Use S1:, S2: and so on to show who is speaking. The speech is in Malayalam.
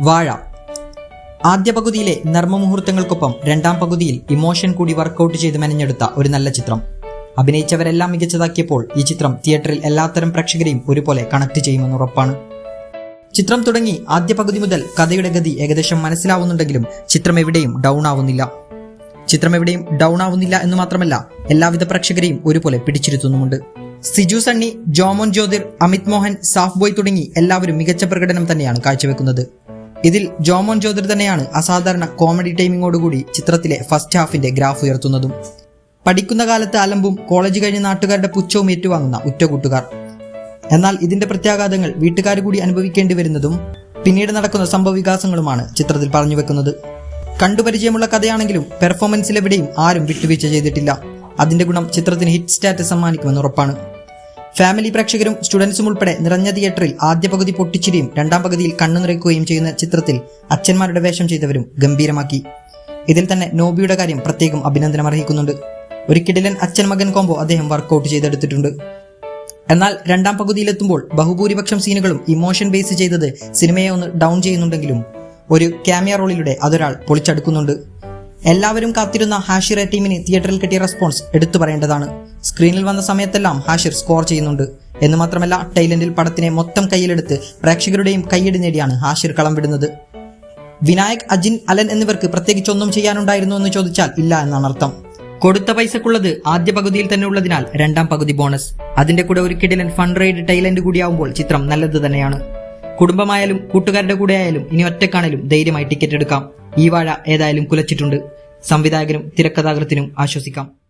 S1: വാഴ. ആദ്യ പകുതിയിലെ നർമ്മമുഹൂർത്തങ്ങൾക്കൊപ്പം രണ്ടാം പകുതിയിൽ ഇമോഷൻ കൂടി വർക്കൗട്ട് ചെയ്ത് മെനഞ്ഞെടുത്ത ഒരു നല്ല ചിത്രം. അഭിനയിച്ചവരെല്ലാം മികച്ചതാക്കിയപ്പോൾ ഈ ചിത്രം തിയേറ്ററിൽ എല്ലാത്തരം പ്രേക്ഷകരെയും ഒരുപോലെ കണക്ട് ചെയ്യുമെന്ന് ഉറപ്പാണ്. ചിത്രം തുടങ്ങി ആദ്യ പകുതി മുതൽ കഥയുടെ ഗതി ഏകദേശം മനസ്സിലാവുന്നുണ്ടെങ്കിലും ചിത്രം എവിടെയും ഡൗൺ ആവുന്നില്ല. ചിത്രം എവിടെയും ഡൗൺ ആവുന്നില്ല എന്ന് മാത്രമല്ല എല്ലാവിധ പ്രേക്ഷകരെയും ഒരുപോലെ പിടിച്ചിരുത്തുന്നുമുണ്ട്. സിജു സണ്ണി ജോമോൻ ജ്യോതിർ അമിത് മോഹൻ സാഫ് ബോയ് തുടങ്ങി എല്ലാവരും മികച്ച പ്രകടനം തന്നെയാണ് കാഴ്ചവെക്കുന്നത്. ഇതിൽ ജോമോൻ ജ്യോതിർ തന്നെയാണ് അസാധാരണ കോമഡി ടൈമിങ്ങോടുകൂടി ചിത്രത്തിലെ ഫസ്റ്റ് ഹാഫിന്റെ ഗ്രാഫ് ഉയർത്തുന്നതും. പഠിക്കുന്ന കാലത്ത് അലമ്പും കോളേജ് കഴിഞ്ഞ നാട്ടുകാരുടെ പുച്ഛവും ഏറ്റുവാങ്ങുന്ന ഉറ്റകൂട്ടുകാർ. എന്നാൽ ഇതിന്റെ പ്രത്യാഘാതങ്ങൾ വീട്ടുകാർ കൂടി അനുഭവിക്കേണ്ടി വരുന്നതും പിന്നീട് നടക്കുന്ന സംഭവവികാസങ്ങളുമാണ് ചിത്രത്തിൽ പറഞ്ഞു വെക്കുന്നത്. കണ്ടുപരിചയമുള്ള കഥയാണെങ്കിലും പെർഫോമൻസിൽ എവിടെയും ആരും വിട്ടുവീഴ്ച ചെയ്തിട്ടില്ല. അതിന്റെ ഗുണം ചിത്രത്തിന് ഹിറ്റ് സ്റ്റാറ്റസ് സമ്മാനിക്കുമെന്ന് ഉറപ്പാണ്. ഫാമിലി പ്രേക്ഷകരും സ്റ്റുഡൻസും ഉൾപ്പെടെ നിറഞ്ഞ തിയേറ്ററിൽ ആദ്യ പകുതി പൊട്ടിച്ചിരിയും രണ്ടാം പകുതിയിൽ കണ്ണു നിറയ്ക്കുകയും ചെയ്യുന്ന ചിത്രത്തിൽ അച്ഛന്മാരുടെ വേഷം ചെയ്തവരും ഗംഭീരമാക്കി. ഇതിൽ തന്നെ നോബിയുടെ കാര്യം പ്രത്യേകം അഭിനന്ദനം അർഹിക്കുന്നുണ്ട്. ഒരു കിടിലൻ അച്ഛൻ മകൻ കോംബോ അദ്ദേഹം വർക്കൗട്ട് ചെയ്തെടുത്തിട്ടുണ്ട്. എന്നാൽ രണ്ടാം പകുതിയിലെത്തുമ്പോൾ ബഹുഭൂരിപക്ഷം സീനുകളും ഇമോഷൻ ബേസ് ചെയ്തത് സിനിമയെ ഒന്ന് ഡൗൺ ചെയ്യുന്നുണ്ടെങ്കിലും ഒരു ക്യാമിയ റോളിലൂടെ അതൊരാൾ പൊളിച്ചടുക്കുന്നുണ്ട്. എല്ലാവരും കാത്തിരുന്ന ഹാഷിറെ ടീമിന് തിയേറ്ററിൽ കിട്ടിയ റെസ്പോൺസ് എടുത്തു പറയേണ്ടതാണ്. സ്ക്രീനിൽ വന്ന സമയത്തെല്ലാം ഹാഷിർ സ്കോർ ചെയ്യുന്നുണ്ട്. എന്ന് മാത്രമല്ല ടൈലന്റിൽ പടത്തിനെ മൊത്തം കയ്യിലെടുത്ത് പ്രേക്ഷകരുടെയും കയ്യടി നേടിയാണ് ഹാഷിർ കളം വിടുന്നത് വിനായക് അജിൻ അലൻ എന്നിവർക്ക് പ്രത്യേകിച്ച് പ്രത്യേകിച്ചൊന്നും ചെയ്യാനുണ്ടായിരുന്നു എന്ന് ചോദിച്ചാൽ ഇല്ല എന്നാണ് അർത്ഥം. കൊടുത്ത പൈസക്കുള്ളത് ആദ്യ പകുതിയിൽ തന്നെ ഉള്ളതിനാൽ രണ്ടാം പകുതി ബോണസ്. അതിന്റെ കൂടെ ഒരു കിടിലൻ ഫണ്ട് റൈഡ് ടൈലൻഡ് കൂടിയാവുമ്പോൾ ചിത്രം നല്ലത് തന്നെയാണ്. കുടുംബമായാലും കൂട്ടുകാരുടെ കൂടെ ആയാലും ഇനി ഒറ്റക്കാണേലും ധൈര്യമായി ടിക്കറ്റ് എടുക്കാം. ഈ വാഴ ഏതായാലും കുലച്ചിട്ടുണ്ട്. സംവിധായകനും തിരക്കഥാകൃത്തിനും ആശ്വസിക്കാം.